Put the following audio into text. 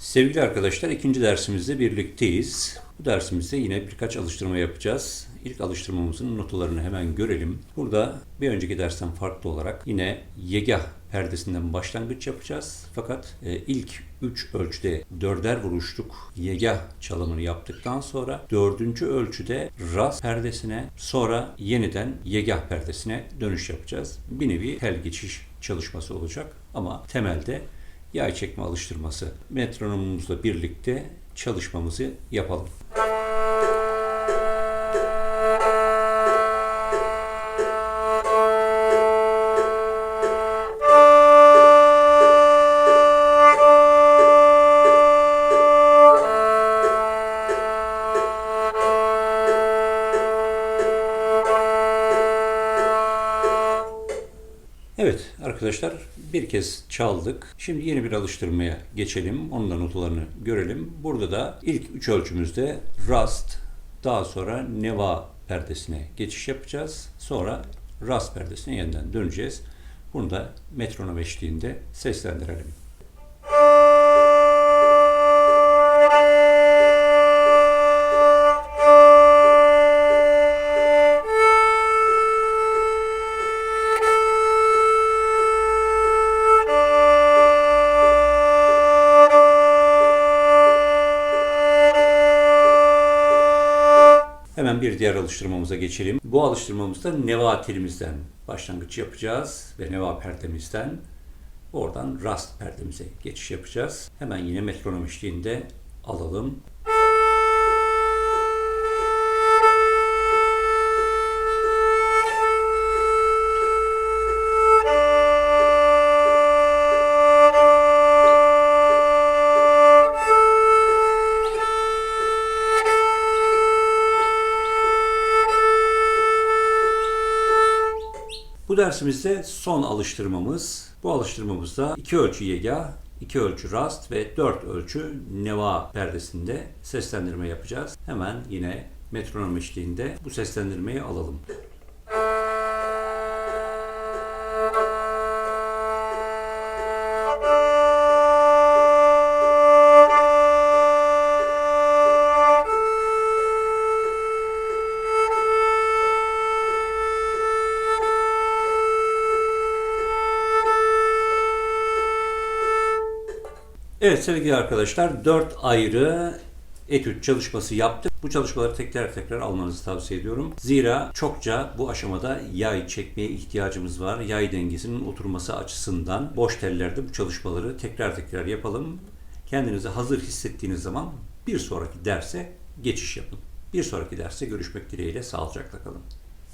Sevgili arkadaşlar ikinci dersimizde birlikteyiz. Bu dersimizde yine birkaç alıştırma yapacağız. İlk alıştırmamızın notalarını hemen görelim. Burada bir önceki dersten farklı olarak yine yegah perdesinden başlangıç yapacağız. Fakat e, ilk 3 ölçüde dörder vuruşluk yegah çalımını yaptıktan sonra dördüncü ölçüde ras perdesine sonra yeniden yegah perdesine dönüş yapacağız. Bir nevi tel geçiş çalışması olacak ama temelde yay çekme alıştırması metronomumuzla birlikte çalışmamızı yapalım. Evet arkadaşlar bir kez çaldık. Şimdi yeni bir alıştırmaya geçelim. Onun da notalarını görelim. Burada da ilk üç ölçümüzde rast, daha sonra neva perdesine geçiş yapacağız. Sonra rast perdesine yeniden döneceğiz. Bunu da metronom eşliğinde seslendirelim. Hemen bir diğer alıştırmamıza geçelim. Bu alıştırmamızda neva telimizden başlangıç yapacağız ve neva perdemizden oradan rast perdemize geçiş yapacağız. Hemen yine metronom eşliğinde alalım. Bu dersimizde son alıştırmamız. Bu alıştırmamızda iki ölçü yega, iki ölçü rast ve dört ölçü neva perdesinde seslendirme yapacağız. Hemen yine metronom eşliğinde bu seslendirmeyi alalım. Evet sevgili arkadaşlar 4 ayrı etüt çalışması yaptık. Bu çalışmaları tekrar tekrar almanızı tavsiye ediyorum. Zira çokça bu aşamada yay çekmeye ihtiyacımız var. Yay dengesinin oturması açısından boş tellerde bu çalışmaları tekrar tekrar yapalım. Kendinizi hazır hissettiğiniz zaman bir sonraki derse geçiş yapın. Bir sonraki derste görüşmek dileğiyle sağlıcakla kalın.